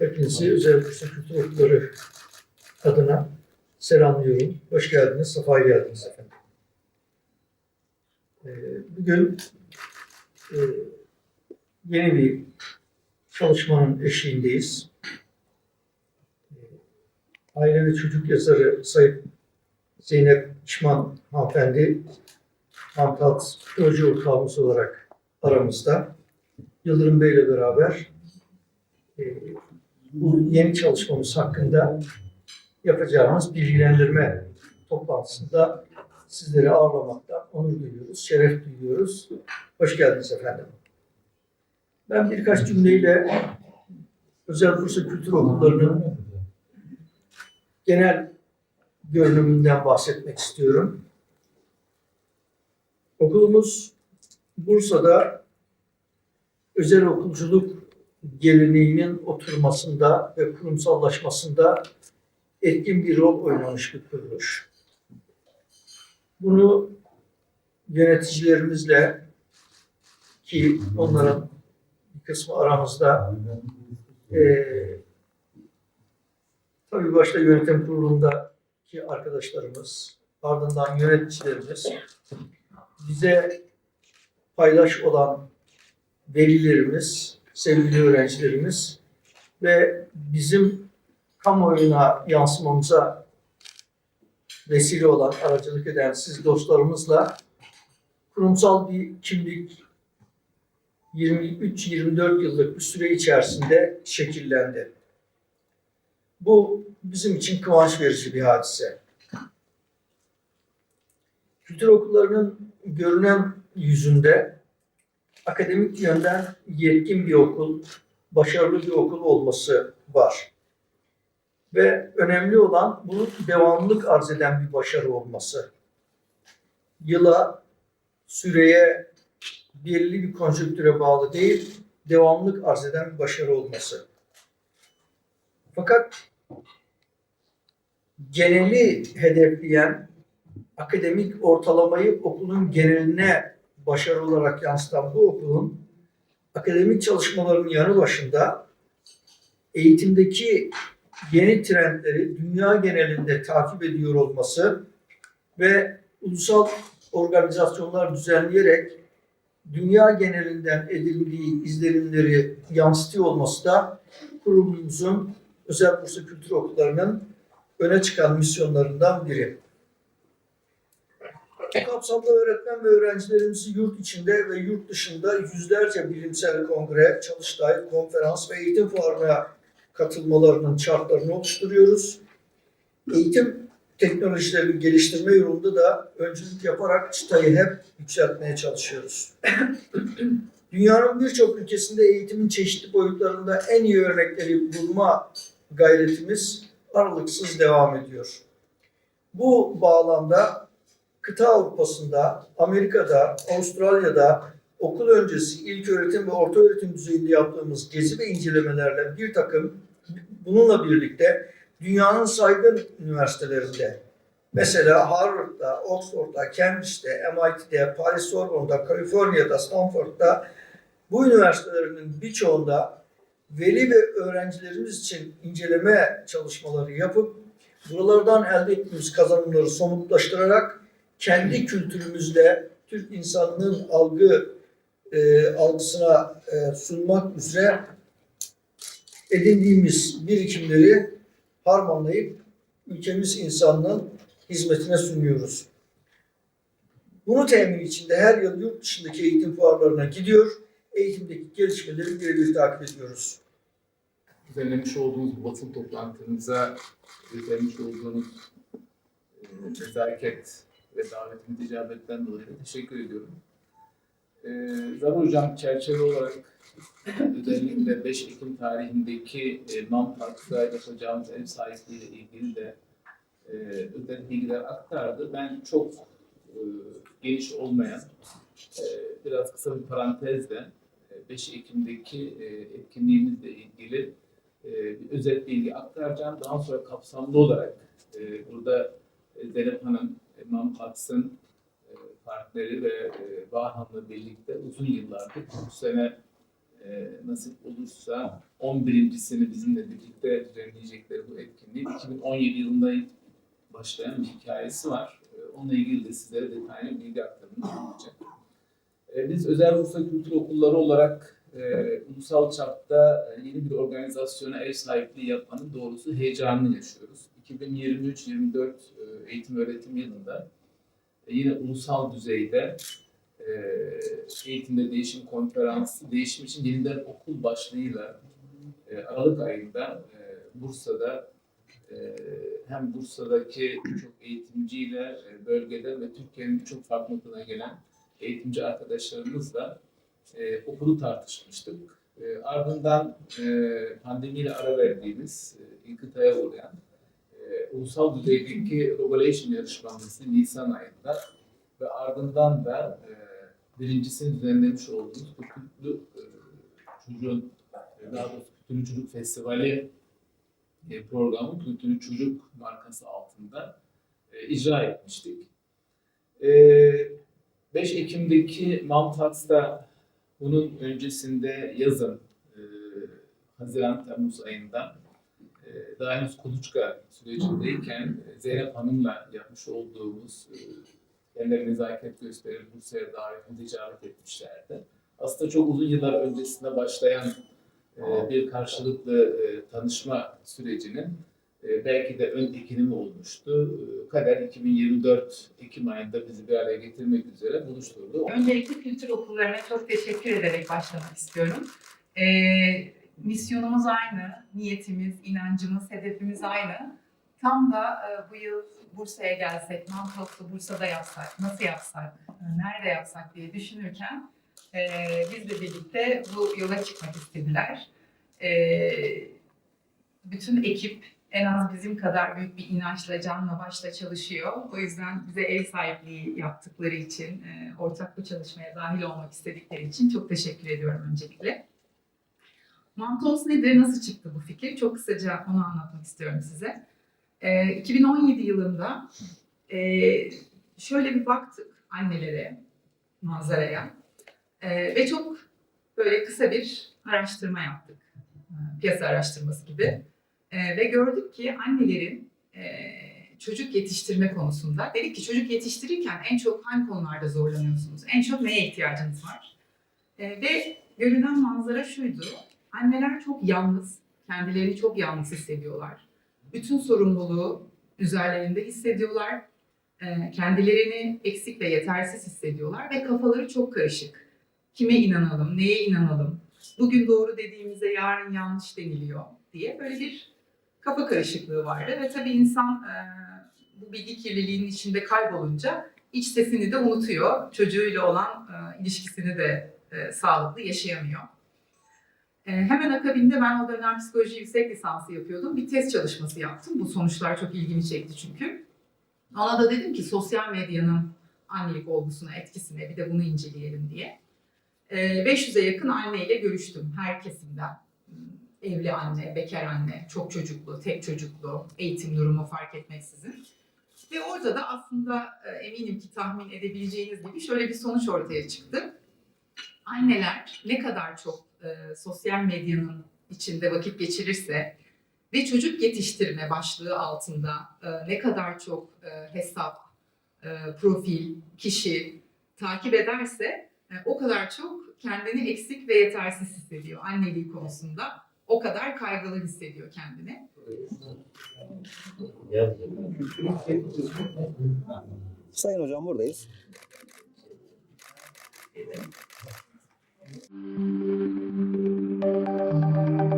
Hepinizi Özel Bursa Kültür Okulları adına selamlıyorum. Hoş geldiniz, sefa geldiniz efendim. Ee, Bugün e, yeni bir çalışmanın eşiğindeyiz. Ee, Aile ve çocuk yazarı Sayın Zeynep Şişman hanımefendi Hamtat proje ortağımız olarak aramızda. Yıldırım Bey ile beraber e, bu yeni çalışmamız hakkında yapacağımız bilgilendirme toplantısında sizleri ağırlamaktan onur duyuyoruz, şeref duyuyoruz. Hoş geldiniz efendim. Ben birkaç cümleyle Özel Bursa Kültür Okulları'nın genel görünümünden bahsetmek istiyorum. Okulumuz Bursa'da özel okulculuk geleneğinin oturmasında ve kurumsallaşmasında etkin bir rol oynamış bir kuruluş. Bunu yöneticilerimizle ki onların bir kısmı aramızda eee tabii başta yönetim kurulundaki arkadaşlarımız, ardından yöneticilerimiz bize paylaş olan velilerimiz, sevgili öğrencilerimiz ve bizim kamuoyuna yansımamıza vesile olan, aracılık eden siz dostlarımızla kurumsal bir kimlik 23-24 yıllık bir süre içerisinde şekillendi. Bu bizim için kıvanç verici bir hadise. Kültür okullarının görünen yüzünde akademik yönden yetkin bir okul, başarılı bir okul olması var. Ve önemli olan bunun devamlılık arz eden bir başarı olması. Yıla, süreye, belirli bir konjonktüre bağlı değil, devamlılık arz eden bir başarı olması. Fakat geneli hedefleyen akademik ortalamayı okulun geneline başarı olarak yansıtan bu okulun akademik çalışmaların yanı başında eğitimdeki yeni trendleri dünya genelinde takip ediyor olması ve ulusal organizasyonlar düzenleyerek dünya genelinden edindiği izlenimleri yansıtıyor olması da kurumumuzun özel Bursa Kültür Okulları'nın öne çıkan misyonlarından biri. Bu kapsamda öğretmen ve öğrencilerimizi yurt içinde ve yurt dışında yüzlerce bilimsel kongre, çalıştay, konferans ve eğitim fuarına katılmalarının şartlarını oluşturuyoruz. Eğitim teknolojilerini geliştirme yolunda da öncülük yaparak çıtayı hep yükseltmeye çalışıyoruz. Dünyanın birçok ülkesinde eğitimin çeşitli boyutlarında en iyi örnekleri bulma gayretimiz aralıksız devam ediyor. Bu bağlamda kıta Avrupa'sında, Amerika'da, Avustralya'da okul öncesi ilk öğretim ve orta öğretim düzeyinde yaptığımız gezi ve incelemelerle bir takım bununla birlikte dünyanın saygın üniversitelerinde mesela Harvard'da, Oxford'da, Cambridge'de, MIT'de, Paris Sorbonne'da, Kaliforniya'da, Stanford'da bu üniversitelerinin birçoğunda veli ve öğrencilerimiz için inceleme çalışmaları yapıp buralardan elde ettiğimiz kazanımları somutlaştırarak kendi kültürümüzle Türk insanının algı e, algısına e, sunmak üzere edindiğimiz birikimleri harmanlayıp ülkemiz insanının hizmetine sunuyoruz. Bunu temin için de her yıl yurt dışındaki eğitim fuarlarına gidiyor, eğitimdeki gelişmeleri birebir takip ediyoruz. düzenlemiş olduğunuz basın toplantınıza düzenlemiş olduğunuz e, nezaket ve davetimize icabetten dolayı teşekkür ediyorum. E, Zafer Hocam çerçeve olarak özellikle 5 Ekim tarihindeki e, NAM Park'ta yapacağımız ev sahipliğiyle ilgili de e, özel bilgiler aktardı. Ben çok e, geniş olmayan, e, biraz kısa bir parantezle e, 5 Ekim'deki e, etkinliğimizle ilgili e, bir özet bilgi aktaracağım. Daha sonra kapsamlı olarak e, burada e, Zeynep Hanım, İmam Paks'ın e, partneri ve e, Bahan'la birlikte uzun yıllardır bu sene e, nasip olursa 11.sini bizimle birlikte düzenleyecekleri bu etkinliğin 2017 yılında başlayan bir hikayesi var. E, onunla ilgili de sizlere detaylı bilgi aktarımını yapacak. E, biz Özel Bursa Kültür Okulları olarak e, ulusal çapta e, yeni bir organizasyona ev sahipliği yapmanın doğrusu heyecanını yaşıyoruz. 2023-24 e, eğitim öğretim yılında e, yine ulusal düzeyde e, eğitimde değişim konferansı, değişim için yeniden okul başlığıyla Aralık ayında Bursa'da hem Bursa'daki birçok eğitimciyle bölgeden ve Türkiye'nin birçok farklı noktadan gelen eğitimci arkadaşlarımızla e, okulu tartışmıştık. E, ardından e, pandemiyle ara verdiğimiz, e, inkıtaya uğrayan ulusal düzeydeki Revelation yarışmamızı Nisan ayında ve ardından da e, birincisini düzenlemiş olduğumuz Kültürlü e, Çocuğun, daha doğrusu Kültürlü Çocuk Festivali e, programı Kültürlü Çocuk markası altında e, icra etmiştik. E, 5 Ekim'deki Mamtax'ta bunun öncesinde yazın e, Haziran-Temmuz ayında daha henüz kuluçka sürecindeyken e, Zeynep Hanım'la yapmış olduğumuz e, kendilerine nezaket gösterip Bursa'ya davetimizi icabet etmişlerdi. Aslında çok uzun yıllar öncesinde başlayan e, bir karşılıklı tanışma sürecinin belki de ön ekini olmuştu. Kader 2024 Ekim ayında bizi bir araya getirmek üzere buluşturdu. Öncelikle kültür okullarına çok teşekkür ederek başlamak istiyorum. Ee, misyonumuz aynı, niyetimiz, inancımız, hedefimiz aynı. Tam da e, bu yıl Bursa'ya gelsek, Mantos'u Bursa'da yapsak, nasıl yapsak, e, nerede yapsak diye düşünürken e, bizle birlikte bu yola çıkmak istediler. E, bütün ekip en az bizim kadar büyük bir inançla, canla başla çalışıyor. O yüzden bize ev sahipliği yaptıkları için, e, ortak bu çalışmaya dahil olmak istedikleri için çok teşekkür ediyorum öncelikle. Mantos nedir, nasıl çıktı bu fikir? Çok kısaca onu anlatmak istiyorum size. E, 2017 yılında e, şöyle bir baktık annelere, manzaraya E, ve çok böyle kısa bir araştırma yaptık. E, Piyasa araştırması gibi. Ee, ve gördük ki annelerin e, çocuk yetiştirme konusunda dedik ki çocuk yetiştirirken en çok hangi konularda zorlanıyorsunuz? En çok neye ihtiyacınız var? Ee, ve görünen manzara şuydu. Anneler çok yalnız, kendilerini çok yalnız hissediyorlar. Bütün sorumluluğu üzerlerinde hissediyorlar. Ee, kendilerini eksik ve yetersiz hissediyorlar ve kafaları çok karışık. Kime inanalım, neye inanalım? Bugün doğru dediğimizde yarın yanlış deniliyor diye böyle bir kafa karışıklığı vardı ve tabii insan e, bu bilgi kirliliğinin içinde kaybolunca iç sesini de unutuyor. Çocuğuyla olan e, ilişkisini de e, sağlıklı yaşayamıyor. E, hemen akabinde ben o dönem psikoloji yüksek lisansı yapıyordum. Bir test çalışması yaptım. Bu sonuçlar çok ilgimi çekti çünkü. Ona da dedim ki sosyal medyanın annelik olgusuna, etkisine bir de bunu inceleyelim diye. E, 500'e yakın anneyle görüştüm her kesimden evli anne, bekar anne, çok çocuklu, tek çocuklu, eğitim durumu fark etmeksizin. Ve orada da aslında e, eminim ki tahmin edebileceğiniz gibi şöyle bir sonuç ortaya çıktı. Anneler ne kadar çok e, sosyal medyanın içinde vakit geçirirse ve çocuk yetiştirme başlığı altında e, ne kadar çok e, hesap, e, profil, kişi takip ederse e, o kadar çok kendini eksik ve yetersiz hissediyor anneliği konusunda o kadar kaygılı hissediyor kendini. Sayın hocam buradayız. Thank you.